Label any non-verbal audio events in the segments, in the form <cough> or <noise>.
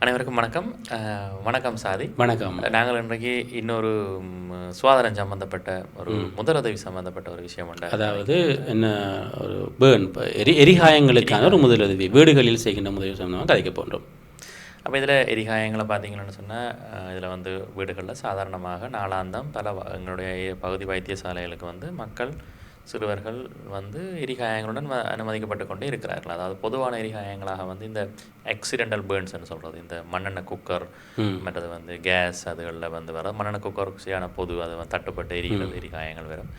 அனைவருக்கும் வணக்கம். வணக்கம் சாதி. வணக்கம். நாங்கள் இன்றைக்கு இன்னொரு ம், சுகாதாரம் சம்பந்தப்பட்ட ஒரு முதலுதவி சம்பந்தப்பட்ட ஒரு விஷயம் உண்டு. அதாவது என்ன ஒரு பேர்ன் எரி எரிகாயங்களுக்கான ஒரு முதலுதவி. வீடுகளில் செய்கின்ற முதலுதவி சம்பந்தமாக கதைக்க போன்றோம் அப்போ இதில் எரிகாயங்களை பார்த்தீங்கன்னு சொன்னால் இதில் வந்து வீடுகளில் சாதாரணமாக நாளாந்தம் பல எங்களுடைய பகுதி வைத்தியசாலைகளுக்கு வந்து மக்கள் சிறுவர்கள் வந்து எரிகாயங்களுடன் அனுமதிக்கப்பட்டு கொண்டே இருக்கிறார்கள். அதாவது பொதுவான எரிகாயங்களாக வந்து இந்த ஆக்சிடென்டல் பேர்ன்ஸ்னு சொல்கிறது இந்த மண்ணெண்ணெய் குக்கர் மற்றது வந்து கேஸ் அதுகளில் வந்து வர மண்ணெண்ணெய் குக்கர் சரியான பொது அது வந்து தட்டுப்பட்டு எரிகிறது எரிகாயங்கள் வரும்.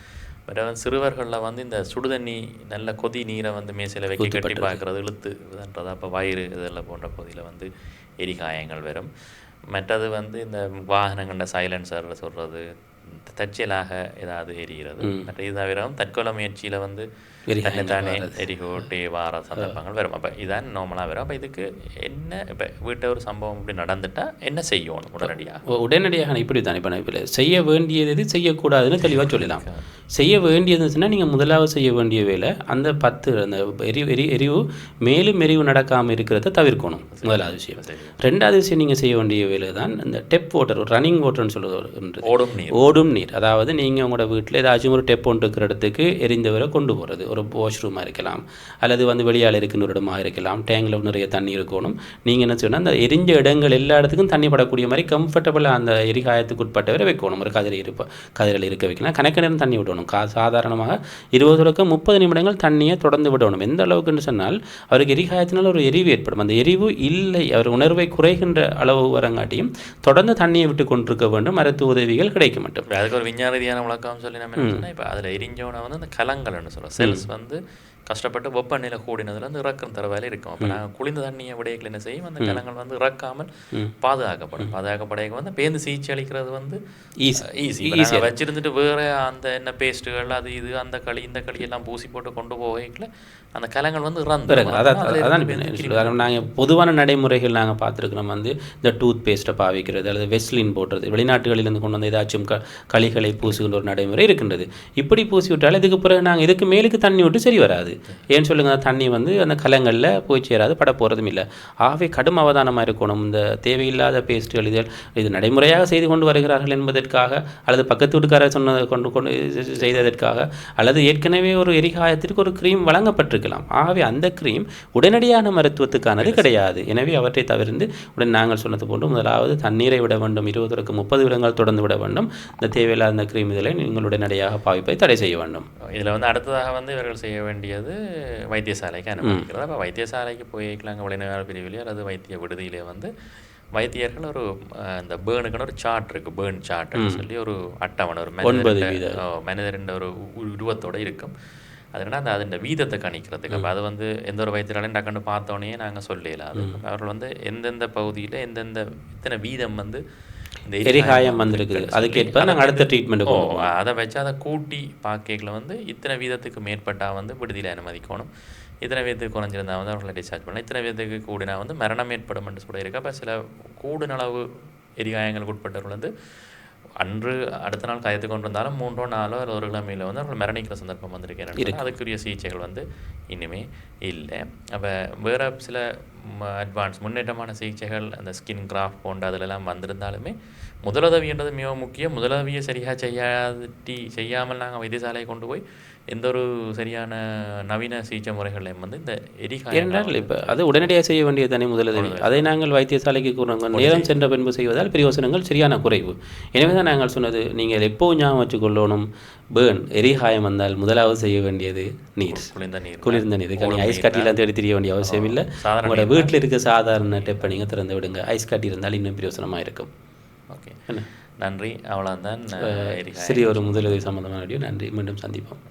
பட் வந்து சிறுவர்களில் வந்து இந்த சுடுதண்ணி நல்ல கொதி நீரை வந்து மேசையில் வைக்க கட்டி பார்க்குறது இழுத்து இதுன்றது? அப்போ வயிறு இதெல்லாம் போன்ற பகுதியில் வந்து எரிகாயங்கள் வரும். மற்றது வந்து இந்த வாகனங்களில் சைலன்சர் சொல்கிறது தற்செயலாக ஏதாவது எரிகிறது. இது தவிர தற்கொலை முயற்சியில் வந்து தன்னை தானே எரிகோட்டி வார சந்தர்ப்பங்கள் வரும். அப்போ இதான் நார்மலாக வரும். அப்போ இதுக்கு என்ன இப்போ வீட்டை ஒரு சம்பவம் இப்படி நடந்துட்டா என்ன செய்யணும் உடனடியாக. உடனடியாக இப்படி தான் இப்போ நான் இப்போ செய்ய வேண்டியது எது? செய்யக்கூடாதுன்னு தெளிவாக <laughs> சொல்லலாம் செய்ய வேண்டியதுன்னா நீங்கள் முதலாவது செய்ய வேண்டிய வேலை அந்த பத்து அந்த எரி எரி எரிவு மேலும் எரிவு நடக்காமல் இருக்கிறத தவிர்க்கணும். முதலாவது விஷயம். ரெண்டாவது விஷயம் நீங்கள் செய்ய வேண்டிய வேலை தான் இந்த டெப் வாட்டர் ரன்னிங் வாட்டர்னு சொல்லுவது ஓடும் நீர். ஓடும் நீர். அதாவது நீங்கள் உங்களோட வீட்டில் ஏதாச்சும் ஒரு டெப் ஒன்று இருக்கிற இடத்துக்கு எரிந்தவரை கொண்டு போகிறது ஒரு வாஷ்ரூமாக இருக்கலாம் அல்லது வந்து வெளியால் இருக்கிற ஒரு இடமா இருக்கலாம் டேங்கில் நிறைய தண்ணி இருக்கணும். நீங்கள் என்ன செய்யணும் அந்த எரிஞ்ச இடங்கள் எல்லா இடத்துக்கும் தண்ணி படக்கூடிய மாதிரி கம்ஃபர்டபுளாக அந்த எரிகாயத்துக்கு உட்பட்டவரை வைக்கணும். ஒரு கதிரை இருப்ப கதிரில் இருக்க வைக்கலாம். கணக்கு நேரம் தண்ணி விடணும். கா சாதாரணமாக இருபது தொடக்கம் முப்பது நிமிடங்கள் தண்ணியை தொடர்ந்து விடணும். எந்த அளவுக்குன்னு சொன்னால் அவருக்கு எரிகாயத்தினால் ஒரு எரிவு ஏற்படும். அந்த எரிவு இல்லை. அவர் உணர்வை குறைகின்ற அளவு வரங்காட்டியும் தொடர்ந்து தண்ணியை விட்டு கொண்டிருக்க வேண்டும். மருத்துவ உதவிகள் கிடைக்க மாட்டோம். அதுக்கு ஒரு விஞ்ஞான ரீதியான விளக்கம் சொல்லி நம்ம இப்ப அதுல எரிஞ்சவனை வந்து அந்த கலங்கள்னு சொல்லுவோம் செல்ஸ் வந்து கஷ்டப்பட்டு வெப்பநிலை கூடினதுல இருந்து இறக்கம் தர வேலை இருக்கும். அப்ப நாங்க குளிர்ந்த தண்ணியை விடையங்கள் என்ன செய்யும் அந்த கலங்கள் வந்து இறக்காமல் பாதுகாக்கப்படும். பாதுகாக்கப்படைய வந்து பேருந்து சிகிச்சை அளிக்கிறது வந்து ஈஸி ஈஸி நாங்கள் வச்சிருந்துட்டு வேற அந்த என்ன பேஸ்ட்டுகள் அது இது அந்த களி இந்த களி எல்லாம் பூசி போட்டு கொண்டு போகல அந்த கலங்கள் வந்து இறந்து அதான் அதான் இப்போ நாங்கள் பொதுவான நடைமுறைகள் நாங்கள் பார்த்துருக்கிறோம். வந்து இந்த டூத் பேஸ்ட்டை பாவிக்கிறது அல்லது வெஸ்லின் போடுறது. வெளிநாட்டுகளிலிருந்து கொண்டு வந்து ஏதாச்சும் க களிகளை பூசுகின்ற ஒரு நடைமுறை இருக்கின்றது. இப்படி பூசி விட்டால் இதுக்கு பிறகு நாங்கள் இதுக்கு மேலுக்கு தண்ணி விட்டு சரி வராது. ஏன்னு சொல்லுங்க அந்த தண்ணி வந்து அந்த கலங்களில் போய் சேராது பட போகிறதும் இல்லை. ஆகவே கடும் அவதானமாக இருக்கணும். இந்த தேவையில்லாத பேஸ்ட்டுகள் இது இது நடைமுறையாக செய்து கொண்டு வருகிறார்கள் என்பதற்காக அல்லது பக்கத்து வீட்டுக்காரர் சொன்னதை கொண்டு கொண்டு செய்ததற்காக அல்லது ஏற்கனவே ஒரு எரிகாயத்திற்கு ஒரு க்ரீம் வழங்கப்பட்டிருக்கலாம். ஆகவே அந்த க்ரீம் உடனடியான மருத்துவத்துக்கானது கிடையாது. எனவே அவற்றை தவிர்த்து உடன் நாங்கள் சொன்னது போன்று முதலாவது தண்ணீரை விட வேண்டும் இருபதற்கு முப்பது விடங்கள் தொடர்ந்து விட வேண்டும். இந்த தேவையில்லாத அந்த க்ரீம் இதழை நீங்கள் உடனடியாக பாவிப்பை தடை செய்ய வேண்டும். இதுல வந்து அடுத்ததாக வந்து இவர்கள் செய்ய வேண்டியது வைத்தியசாலைக்கு அனுமதிக்கிறது அப்போ வைத்தியசாலைக்கு போய்க்கலாங்க விளைநிலை பிரிவிலே அல்லது வைத்திய விடுதியிலே வந்து வைத்தியர்கள் ஒரு இந்த பேர்னுக்குன்னு ஒரு சார்ட் இருக்கு. பேர்ன் சார்ட்னு சொல்லி ஒரு அட்டவணை ஒரு ஒன்பது மனிதரின் ஒரு உருவத்தோட இருக்கும். அது என்னன்னா அந்த அதன் வீதத்தை கணிக்கிறதுக்கு. அப்போ அது வந்து எந்த ஒரு வைத்தியராலையும் டக்குன்னு பார்த்தோன்னே நாங்கள் சொல்லலாம் அது அவர்கள் வந்து எந்தெந்த பகுதியில் எந்தெந்த இத்தனை வீதம் வந்து எரிகாயம் வந்திருக்குது. அதுக்கேற்ப நாங்கள் அடுத்த ட்ரீட்மெண்ட் ஓ அதை வச்சு அதை கூட்டி பார்க்கல வந்து இத்தனை வீதத்துக்கு மேற்பட்டா வந்து விடுதியில் அனுமதிக்கணும். இத்தனை வீதத்துக்கு குறைஞ்சிருந்தா வந்து அவர்களை டிஸ்சார்ஜ் பண்ணலாம். இத்தனை வீதத்துக்கு கூடினா வந்து மரணம் ஏற்படும் என்று இருக்கு. அப்போ சில கூடுனளவு எரிகாயங்களுக்கு உட்பட்டவர்கள் வந்து அன்று அடுத்த நாள் கயத்து கொண்டு வந்தாலும் மூன்றோ நாலோ அல்லது ஒரு கிழமையில் வந்து அவர்கள் மரணிக்கிற சந்தர்ப்பம் வந்திருக்கிறேன் அதுக்குரிய சிகிச்சைகள் வந்து இனிமே இல்லை. அப்போ வேற சில அட்வான்ஸ் முன்னேற்றமான சிகிச்சைகள் அந்த ஸ்கின் கிராஃப்ட் போன்ற அதிலெல்லாம் வந்திருந்தாலுமே முதலுதவின்றது மிக முக்கியம். முதலுதவியை சரியாக செய்யாதி செய்யாமல் நாங்கள் வைத்தியசாலையை கொண்டு போய் எந்த ஒரு சரியான நவீன சிகிச்சை முறைகளையும் வந்து இந்த எரிகாயம் ஏனென்றால் இப்போ அது உடனடியாக செய்ய வேண்டியது தானே முதலுதவி அதை நாங்கள் வைத்தியசாலைக்கு கூறுங்க நேரம் சென்ற பின்பு செய்வதால் பிரயோசனங்கள் சரியான குறைவு. எனவே தான் நாங்கள் சொன்னது நீங்கள் எப்போ ஞாபகம் வச்சுக்கொள்ளணும்? பேர்ன் எரிகாயம் வந்தால் முதலாவது செய்ய வேண்டியது நீர். குளிர்ந்த நீர். குளிர்ந்த நீர். இதுக்கு ஐஸ் கட்டிலாம் தேடி தெரிய வேண்டிய அவசியம் இல்லை. உங்களோட வீட்டில் இருக்க சாதாரண டெப்பை நீங்கள் திறந்து விடுங்க. ஐஸ் கட்டி இருந்தால் இன்னும் பிரயோசனமாக இருக்கும். ஓகே. நன்றி. அவ்வளோதான் சிறிய ஒரு முதலுதவி சம்பந்தமான வீடியோ நன்றி. மீண்டும் சந்திப்போம்.